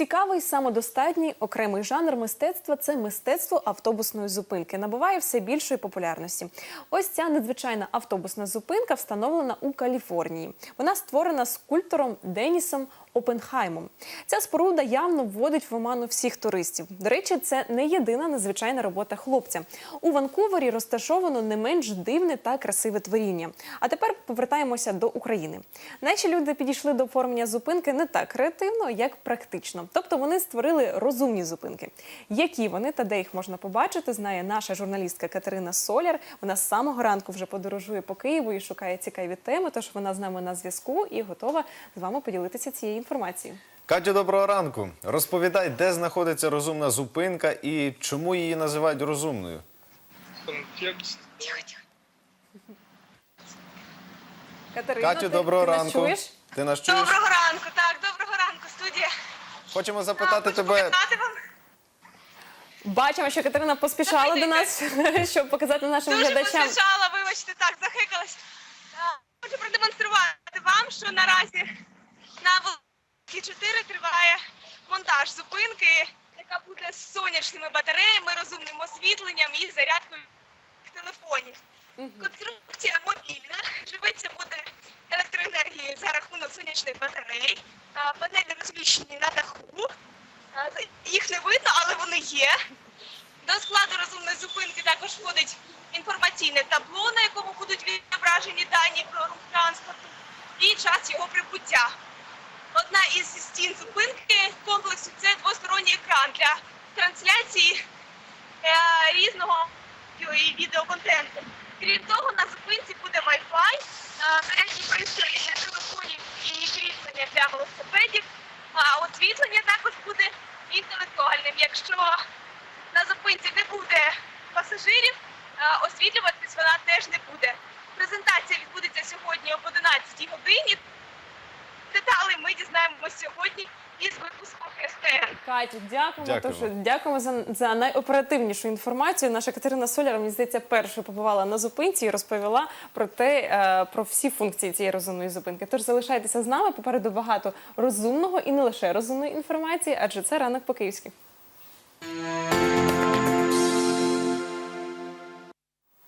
Цікавий, самодостатній окремий жанр мистецтва це мистецтво автобусної зупинки. Набуває все більшої популярності. Ось ця надзвичайна автобусна зупинка встановлена у Каліфорнії. Вона створена скульптором Денісом Опенхаймом. Ця споруда явно вводить в оману всіх туристів. До речі, це не єдина надзвичайна робота хлопця. У Ванкувері розташовано не менш дивне та красиве творіння. А тепер повертаємося до України. Наші люди підійшли до оформлення зупинки не так креативно, як практично. Тобто вони створили розумні зупинки. Які вони та де їх можна побачити, знає наша журналістка Катерина Соляр. Вона з самого ранку вже подорожує по Києву і шукає цікаві теми. Тож вона з нами на зв'язку і готова з вами поділитися цією інформацією. Катю, доброго ранку. Розповідай, де знаходиться розумна зупинка і чому її називають розумною. Катерина, Катю, ти, доброго ти нас ранку. чуєш? Ти нас чуєш? Доброго ранку, так, доброго ранку, студія. Хочемо запитати Хочу тебе. показати вам Бачимо, що Катерина поспішала до нас, щоб показати нашим дуже глядачам. поспішала, вибачте, так, захикалась. Хочу продемонструвати вам, що наразі на Волинській 4 триває монтаж зупинки, яка буде з сонячними батареями, розумним освітленням і зарядкою телефонів. Конструкція мобільна, живиться буде електроенергією за рахунок сонячних батарей, панелі розміщені на даху. Їх не видно, але вони є. До складу розумної зупинки також входить інформаційне табло, на якому будуть відображені дані про рух транспорту і час його прибуття. Одна із стін зупинки комплексу це двосторонній екран для трансляції е, різного відеоконтенту. Крім того, на зупинці буде Wi-Fi, е, пристрої для телефонів і кріплення для велосипедів. А освітлення також буде інтелектуальним. Якщо на зупинці не буде пасажирів, е, освітлюватись вона теж не буде. Презентація відбудеться сьогодні об 11 годині. Ми дізнаємося сьогодні із випуску СТН. Катю, дякуємо. Дякуємо. Тож, дякуємо за, за найоперативнішу інформацію. Наша Катерина Соляр, мені здається, першою побувала на зупинці і розповіла про те, е, про всі функції цієї розумної зупинки. Тож залишайтеся з нами. Попереду багато розумного і не лише розумної інформації, адже це ранок по-київськи.